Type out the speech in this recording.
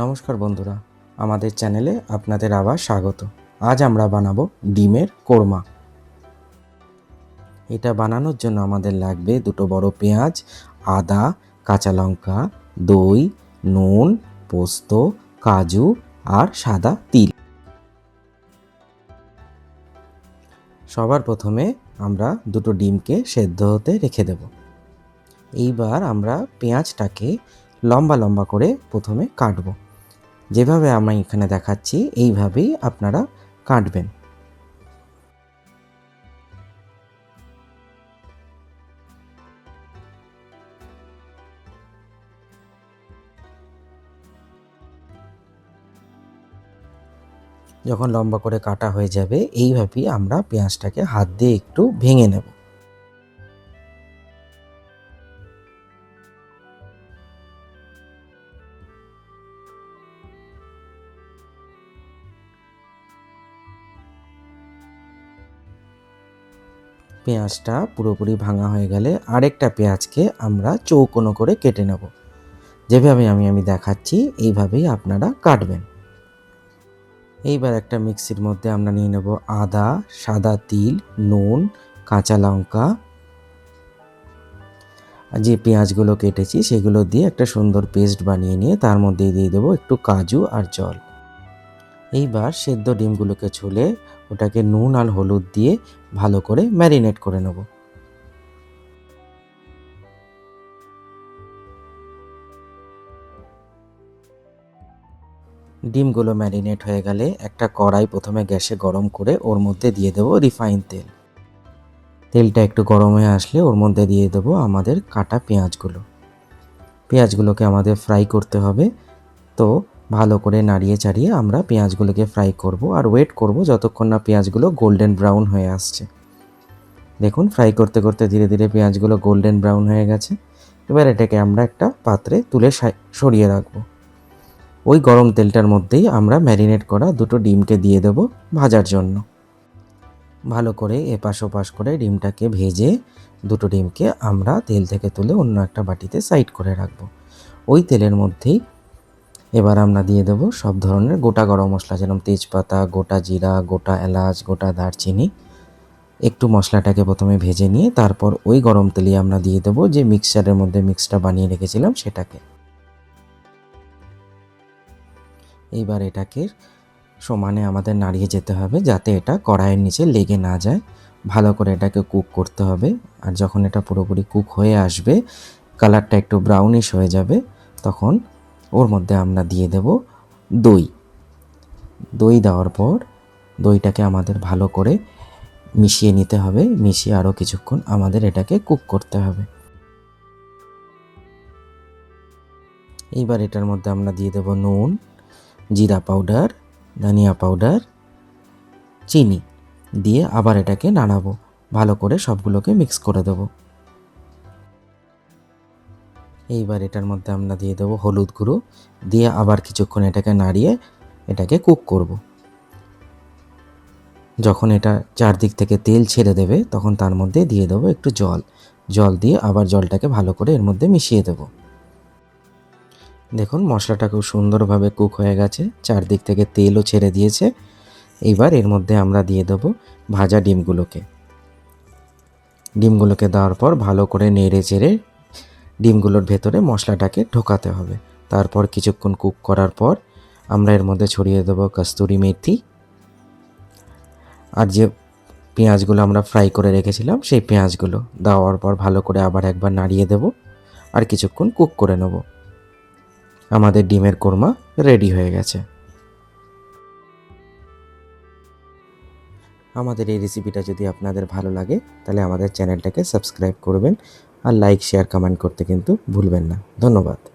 নমস্কার বন্ধুরা, আমাদের চ্যানেলে আপনাদের আবার স্বাগত। আজ আমরা বানাবো ডিমের কোরমা। এটা বানানোর জন্য আমাদের লাগবে দুটো বড় পেঁয়াজ, আদা, কাঁচা লঙ্কা, দই, নুন, পোস্ত, কাজু আর সাদা তিল। সবার প্রথমে আমরা দুটো ডিমকে সেদ্ধ হতে রেখে দেব। এইবার আমরা পেঁয়াজটাকে লম্বা লম্বা করে প্রথমে কাটবো। যেভাবে আমি এখানে দেখাচ্ছি, এইভাবেই আপনারা কাটবেন। যখন লম্বা করে কাটা হয়ে যাবে, এইভাবেই আমরা পেঁয়াজটাকে হাত দিয়ে একটু ভেঙে নেব। পেঁয়াজটা পুরোপুরি ভাঙা হয়ে গেলে আরেকটা পেঁয়াজকে আমরা চৌকোনো করে কেটে নেব। যেভাবে আমি আমি দেখাচ্ছি, এইভাবেই আপনারা কাটবেন। এইবার একটা মিক্সির মধ্যে আমরা নিয়ে নেব আদা, সাদা তিল, নুন, কাঁচা লঙ্কা। যে পেঁয়াজগুলো কেটেছি, সেগুলো দিয়ে একটা সুন্দর পেস্ট বানিয়ে নিয়ে তার মধ্যে দিয়ে দেবো একটু কাজু আর জল। এইবার সেদ্ধ ডিমগুলোকে ছুলে ওটাকে নুন আর হলুদ দিয়ে ভালো করে ম্যারিনেট করে নেব। ডিমগুলো ম্যারিনেট হয়ে গেলে একটা কড়াই প্রথমে গ্যাসে গরম করে ওর মধ্যে দিয়ে দেবো রিফাইন তেল। তেলটা একটু গরম হয়ে আসলে ওর মধ্যে দিয়ে দেবো আমাদের কাটা পেঁয়াজগুলো। পেঁয়াজগুলোকে আমাদের ফ্রাই করতে হবে। তো ভালো করে নাড়িয়ে চাড়িয়ে আমরা পেঁয়াজগুলোকে ফ্রাই করব আর ওয়েট করব যতক্ষণ না পেঁয়াজগুলো গোল্ডেন ব্রাউন হয়ে আসছে। দেখুন ফ্রাই করতে করতে ধীরে ধীরে পেঁয়াজগুলো গোল্ডেন ব্রাউন হয়ে গেছে। এবার এটাকে আমরা একটা পাত্রে তুলে সরিয়ে রাখব। ওই গরম তেলটার মধ্যেই আমরা ম্যারিনেট করা দুটো ডিমকে দিয়ে দেব ভাজার জন্য। ভালো করে এপাশ ওপাশ করে ডিমটাকে ভেজে দুটো ডিমকে আমরা তেল থেকে তুলে অন্য একটা বাটিতে সাইড করে রাখব। ওই তেলের মধ্যেই এবার আমরা দিয়ে দেবো সব ধরনের গোটা গরম মশলা, যেরকম তেজপাতা, গোটা জিরা, গোটা এলাচ, গোটা দারচিনি। একটু মশলাটাকে প্রথমে ভেজে নিয়ে তারপর ওই গরম তেলে আমরা দিয়ে দেবো যে মিক্সচারের মধ্যে মিক্সটা বানিয়ে রেখেছিলাম সেটাকে। এইবার এটাকে সমানে আমাদের নাড়িয়ে যেতে হবে যাতে এটা কড়াইয়ের নিচে লেগে না যায়। ভালো করে এটাকে কুক করতে হবে আর যখন এটা পুরোপুরি কুক হয়ে আসবে, কালারটা একটু ব্রাউনিশ হয়ে যাবে, তখন ওর মধ্যে আমরা দিয়ে দেব দই। দই দেওয়ার পর দইটাকে আমাদের ভালো করে মিশিয়ে নিতে হবে, মিশিয়ে আরও কিছুক্ষণ আমাদের এটাকে কুক করতে হবে। এইবার এটার মধ্যে আমরা দিয়ে দেব নুন, জিরা পাউডার, ধনিয়া পাউডার, চিনি দিয়ে আবার এটাকে নাড়াবো। ভালো করে সবগুলোকে মিক্স করে দেব। এইবার এটার মধ্যে আমরা দিয়ে দেবো হলুদ গুঁড়ো। দিয়ে আবার কিছুক্ষণ এটাকে নাড়িয়ে এটাকে কুক করব। যখন এটা চারদিক থেকে তেল ছেড়ে দেবে, তখন তার মধ্যে দিয়ে দেবো একটু জল। জল দিয়ে আবার জলটাকে ভালো করে এর মধ্যে মিশিয়ে দেবো। দেখুন, মশলাটা খুব সুন্দরভাবে কুক হয়ে গেছে। চারদিক থেকে তেলও ছেড়ে দিয়েছে। এইবার এর মধ্যে আমরা দিয়ে দেবো ভাজা ডিমগুলোকে। ডিমগুলোকে দেওয়ার পর ভালো করে নেড়ে চেড়ে ডিমগুলোর ভেতরে মশলাটাকে ঢোকাতে হবে। তারপর কিছুক্ষণ কুক করার পর আমরা এর মধ্যে ছড়িয়ে দেবো কস্তুরি মেথি। আর যে পেঁয়াজগুলো আমরা ফ্রাই করে রেখেছিলাম, সেই পেঁয়াজগুলো দেওয়ার পর ভালো করে আবার একবার নাড়িয়ে দেব আর কিছুক্ষণ কুক করে নেব। আমাদের ডিমের কোরমা রেডি হয়ে গেছে। আমাদের এই রেসিপিটা যদি আপনাদের ভালো লাগে, তাহলে আমাদের চ্যানেলটাকে সাবস্ক্রাইব করবেন আর লাইক শেয়ার কমেন্ট করতে কিন্তু ভুলবেন না। ধন্যবাদ।